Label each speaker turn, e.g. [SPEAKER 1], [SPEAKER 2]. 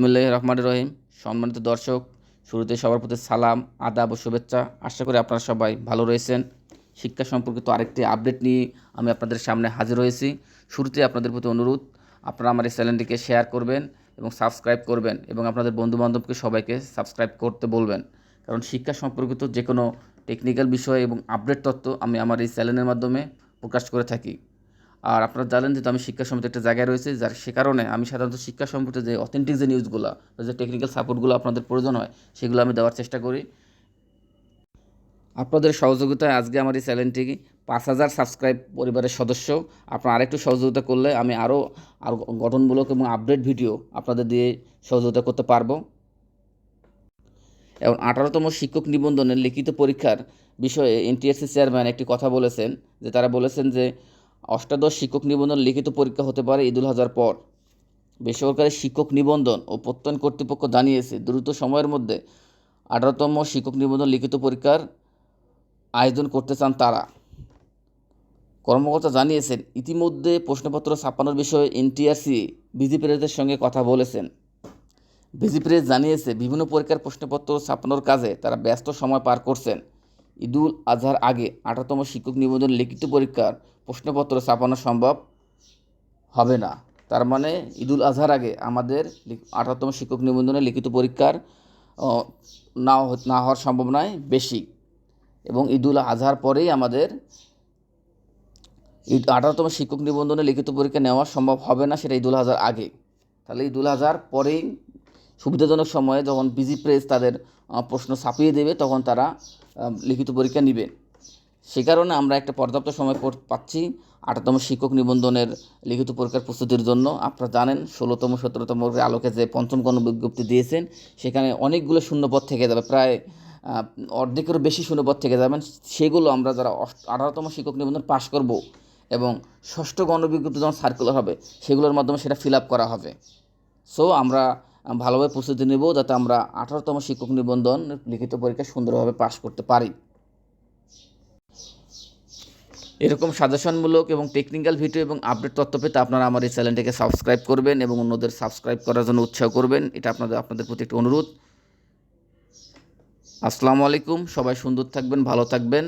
[SPEAKER 1] বিসমুল্লাহ রহমান রহিম। সম্মানিত দর্শক, শুরুতে সবার প্রতি সালাম, আদাব ও শুভেচ্ছা। আশা করি আপনারা সবাই ভালো রয়েছেন। শিক্ষা সম্পর্কিত আরেকটি আপডেট নিয়ে আমি আপনাদের সামনে হাজির হয়েছি। শুরুতে আপনাদের প্রতি অনুরোধ, আপনারা আমার এই চ্যানেলটিকে শেয়ার করবেন এবং সাবস্ক্রাইব করবেন এবং আপনাদের বন্ধুবান্ধবকে সবাইকে সাবস্ক্রাইব করতে বলবেন। কারণ শিক্ষা সম্পর্কিত যে কোনো টেকনিক্যাল বিষয় এবং আপডেট তথ্য আমি আমার এই চ্যানেলের মাধ্যমে প্রকাশ করে থাকি। আর আপনারা জানেন যেহেতু আমি শিক্ষা সম্পর্কে একটা জায়গায় রয়েছে, যার সে কারণে আমি সাধারণত শিক্ষা সম্পর্কে যে অথেন্টিক যে নিউজগুলো যে টেকনিক্যাল সাপোর্টগুলো আপনাদের প্রয়োজন হয়, সেগুলো আমি দেওয়ার চেষ্টা করি। আপনাদের সহযোগিতায় আজকে আমার এই চ্যানেলটি পাঁচ হাজার সাবস্ক্রাইব পরিবারের সদস্য। আপনারা আরেকটু সহযোগিতা করলে আমি আরও আরও গঠনমূলক এবং আপডেট ভিডিও আপনাদের দিয়ে সহযোগিতা করতে পারব। এবং আঠারোতম শিক্ষক নিবন্ধনের লিখিত পরীক্ষার বিষয়ে এনটিএসসি চেয়ারম্যান একটি কথা বলেছেন, যে তারা বলেছেন যে অষ্টাদশ শিক্ষক নিবন্ধন লিখিত পরীক্ষা হতে পারে ঈদুল হাজার পর। বেসরকারি শিক্ষক নিবন্ধন ও প্রত্যয়ন কর্তৃপক্ষ জানিয়েছে, দ্রুত সময়ের মধ্যে আঠারোতম শিক্ষক নিবন্ধন লিখিত পরীক্ষার আয়োজন করতে চান তারা। কর্মকর্তা জানিয়েছেন, ইতিমধ্যে প্রশ্নপত্র ছাপানোর বিষয়ে এনটিআরসি বিজিপিদের সঙ্গে কথা বলেছেন। বিজি জানিয়েছে, বিভিন্ন পরীক্ষার প্রশ্নপত্র ছাপানোর কাজে তারা ব্যস্ত সময় পার করছেন। ঈদুল আজহার আগে আঠারোতম শিক্ষক নিবন্ধন লিখিত পরীক্ষার প্রশ্নপত্র ছাপানো সম্ভব হবে না। তার মানে ঈদুল আজহার আগে আমাদের আঠারোতম শিক্ষক নিবন্ধনে লিখিত পরীক্ষার না না হওয়ার সম্ভাবনায় বেশি। এবং ঈদুল আজহার পরেই আমাদের ঈদ আঠারোতম শিক্ষক নিবন্ধনে লিখিত পরীক্ষা নেওয়া সম্ভব হবে না সেটা ঈদুল আজহার আগে। তাহলে ঈদুল আজহার পরেই সুবিধাজনক সময়ে যখন বিজি প্রেস তাদের প্রশ্ন ছাপিয়ে দেবে তখন তারা লিখিত পরীক্ষা নেবে। সে কারণে আমরা একটা পর্যাপ্ত সময় পাচ্ছি আঠারোতম শিক্ষক নিবন্ধনের লিখিত পরীক্ষার প্রস্তুতির জন্য। আপনারা জানেন ষোলোতম, সতেরোতম আলোকে যে পঞ্চম গণবিজ্ঞপ্তি দিয়েছেন, সেখানে অনেকগুলো শূন্যপদ থেকে যাবে, প্রায় অর্ধেকেরও বেশি শূন্যপদ থেকে যাবেন। সেগুলো আমরা যারা আঠারোতম শিক্ষক নিবন্ধন পাশ করব এবং ষষ্ঠ গণবিজ্ঞপ্তি যখন সার্কুলার হবে, সেগুলোর মাধ্যমে সেটা ফিল আপ করা হবে। সো আমরা ভালোভাবে প্রস্তুতি নেব যাতে আমরা আঠারোতম শিক্ষক নিবন্ধন লিখিত পরীক্ষা সুন্দরভাবে পাশ করতে পারি। এরকম সাজেশনমূলক এবং টেকনিক্যাল ভিডিও এবং আপডেট তথ্য পেতে আপনারা আমার এই চ্যানেলটিকে সাবস্ক্রাইব করবেন এবং অন্যদের সাবস্ক্রাইব করার জন্য উৎসাহ করবেন। এটা আপনাদের আপনাদের প্রতি একটি অনুরোধ। আসসালামু আলাইকুম, সবাই সুন্দর থাকবেন, ভালো থাকবেন।